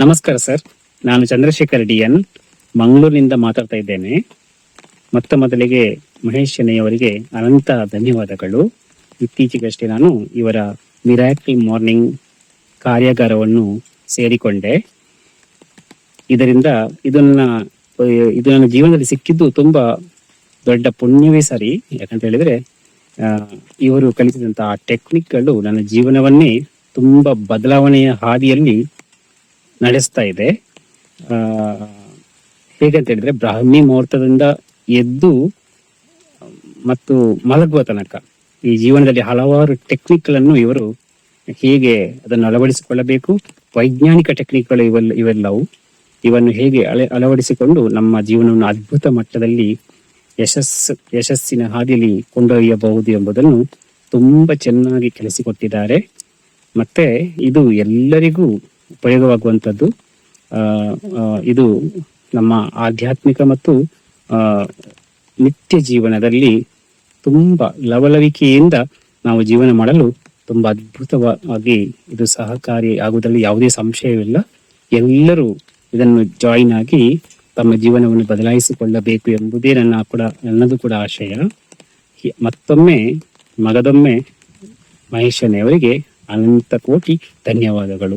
ನಮಸ್ಕಾರ ಸರ್. ನಾನು Chandrashekhar D N ಮಂಗಳೂರಿನಿಂದ ಮಾತಾಡ್ತಾ ಇದ್ದೇನೆ. ಮೊತ್ತ ಮೊದಲಿಗೆ ಮಹೇಶ್ ಶೆಣೆಯವರಿಗೆ ಅನಂತ ಧನ್ಯವಾದಗಳು. ಇತ್ತೀಚೆಗಷ್ಟೇ ನಾನು ಇವರ ಮಿರಾಕಲ್ ಮಾರ್ನಿಂಗ್ ಕಾರ್ಯಾಗಾರವನ್ನು ಸೇರಿಕೊಂಡೆ. ಇದರಿಂದ ಇದನ್ನ ಇದು ನನ್ನ ಜೀವನದಲ್ಲಿ ಸಿಕ್ಕಿದ್ದು ತುಂಬಾ ದೊಡ್ಡ ಪುಣ್ಯವೇ ಸರಿ. ಯಾಕಂತ ಹೇಳಿದ್ರೆ ಇವರು ಕಲಿಸಿದಂತಹ ಟೆಕ್ನಿಕ್ಗಳು ನನ್ನ ಜೀವನವನ್ನೇ ತುಂಬಾ ಬದಲಾವಣೆಯ ಹಾದಿಯಲ್ಲಿ ನಡೆಸ್ತಾ ಇದೆ. ಹೇಗಂತ ಹೇಳಿದ್ರೆ ಬ್ರಾಹ್ಮಿ ಮುಹೂರ್ತದಿಂದ ಎದ್ದು ಮತ್ತು ಮಲಗುವ ತನಕ ಈ ಜೀವನದಲ್ಲಿ ಹಲವಾರು ಟೆಕ್ನಿಕ್ಗಳನ್ನು ಇವರು ಹೇಗೆ ಅದನ್ನು ಅಳವಡಿಸಿಕೊಳ್ಳಬೇಕು, ವೈಜ್ಞಾನಿಕ ಟೆಕ್ನಿಕ್ಗಳು ಇವೆಲ್ಲ, ಇವೆಲ್ಲವು ಇವನ್ನು ಹೇಗೆ ಅಳ, ಅಳವಡಿಸಿಕೊಂಡು ನಮ್ಮ ಜೀವನವನ್ನು ಅದ್ಭುತ ಮಟ್ಟದಲ್ಲಿ ಯಶಸ್ಸು ಯಶಸ್ಸಿನ ಹಾದಿಯಲ್ಲಿ ಕೊಂಡೊಯ್ಯಬಹುದು ಎಂಬುದನ್ನು ತುಂಬಾ ಚೆನ್ನಾಗಿ ಕೆಲಸಿಕೊಟ್ಟಿದ್ದಾರೆ ಮತ್ತೆ ಇದು ಎಲ್ಲರಿಗೂ ಉಪಯೋಗವಾಗುವಂಥದ್ದು. ಇದು ನಮ್ಮ ಆಧ್ಯಾತ್ಮಿಕ ಮತ್ತು ನಿತ್ಯ ಜೀವನದಲ್ಲಿ ತುಂಬ ಲವಲವಿಕೆಯಿಂದ ನಾವು ಜೀವನ ಮಾಡಲು ತುಂಬ ಅದ್ಭುತವಾಗಿ ಇದು ಸಹಕಾರಿ ಆಗುವುದರಲ್ಲಿ ಯಾವುದೇ ಸಂಶಯವಿಲ್ಲ. ಎಲ್ಲರೂ ಇದನ್ನು ಜಾಯಿನ್ ಆಗಿ ತಮ್ಮ ಜೀವನವನ್ನು ಬದಲಾಯಿಸಿಕೊಳ್ಳಬೇಕು ಎಂಬುದೇ ನನ್ನ ಕೂಡ, ನನ್ನದು ಕೂಡ ಆಶಯ. ಮತ್ತೊಮ್ಮೆ, ಮಗದೊಮ್ಮೆ ಮಹೇಶನೆಯವರಿಗೆ ಅನಂತ ಕೋಟಿ ಧನ್ಯವಾದಗಳು.